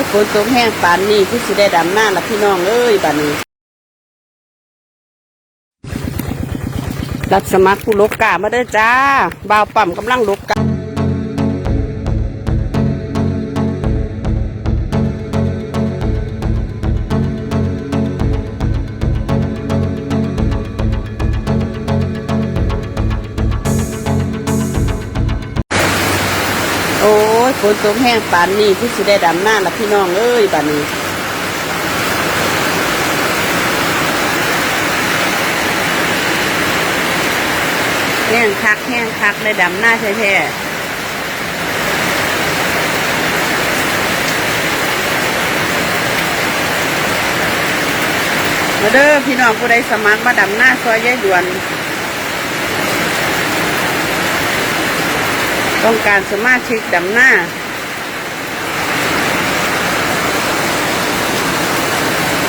ยฝนตกแห้งปานนี้คือสิได้ดำหน้าละพี่น้องเอ้ยบานนี้ รับสมัครผู้ลกกามาได้จ้าบ่าวปั่มกำลังลกกา ฝนตกแห้งปานนี้คือสิได้ดำหน้าละพี่น้องเอ้ยบัดนี้แห้งคักแห้งคักได้ดำหน้าแท้ๆมาเด้อพี่น้องผู้ใดสมัครมาดำหน้าซอยยายด่วน ต้องการสมาชิกดำหน้า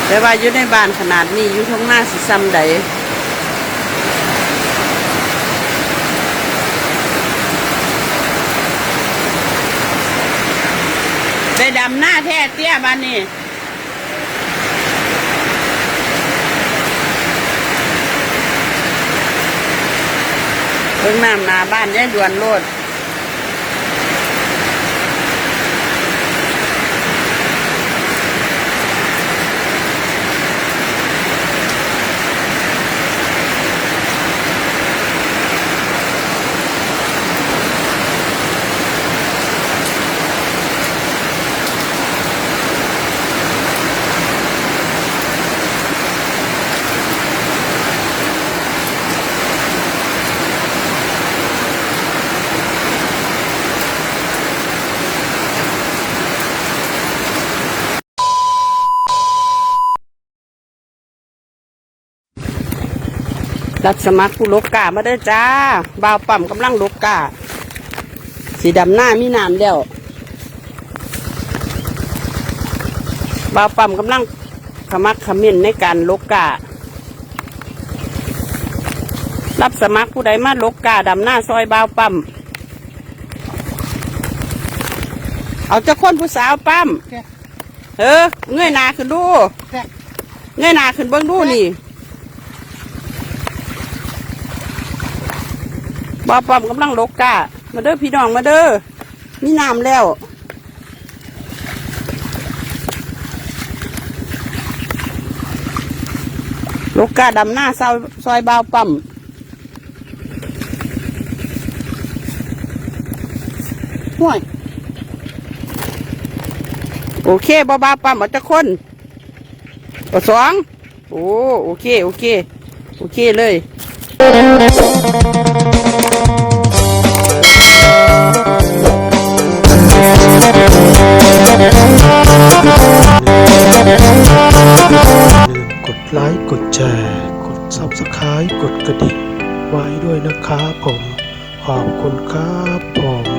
แต่ว่าอยู่ในบ้านขนาดนี้อยู่ท้องหน้าสิซ้ำใดได้ดำหน้าแท้เตี้ยบ้านนี้เพิ่งน้ำนาบ้านยายด่วนโลด รับสมัครผู้ลกกามาเด้อจ้าบ่าวปั่มกำลังลกกาสีดำหน้ามีน้ำแล้วบ่าวปั่มกำลังขมักเขมิ้นในการลกการับสมัครผู้ใดมาลกกาดำหน้าซอยบ่าวปั่มเอาเจ้าคนผู้สาวปั่มเออเงยหน้าขึ้นดู เงยหน้าขึ้นเบิ้งดูนี่ บอปอมกำลังลกกะมาเด้อพี่น้องมาเด้อมีน้ำแล้วลกกะดำหน้าซอยซอยบาวปั๊มห่วย โอเคบาบาปั๊มเอาจะคนเอาสอง โอ้ โอเค โอเค โอเคเลย กดไลค์กดแชร์ กด Subscribe กดกระดิ่งไว้ด้วยนะครับผม ขอบคุณครับผม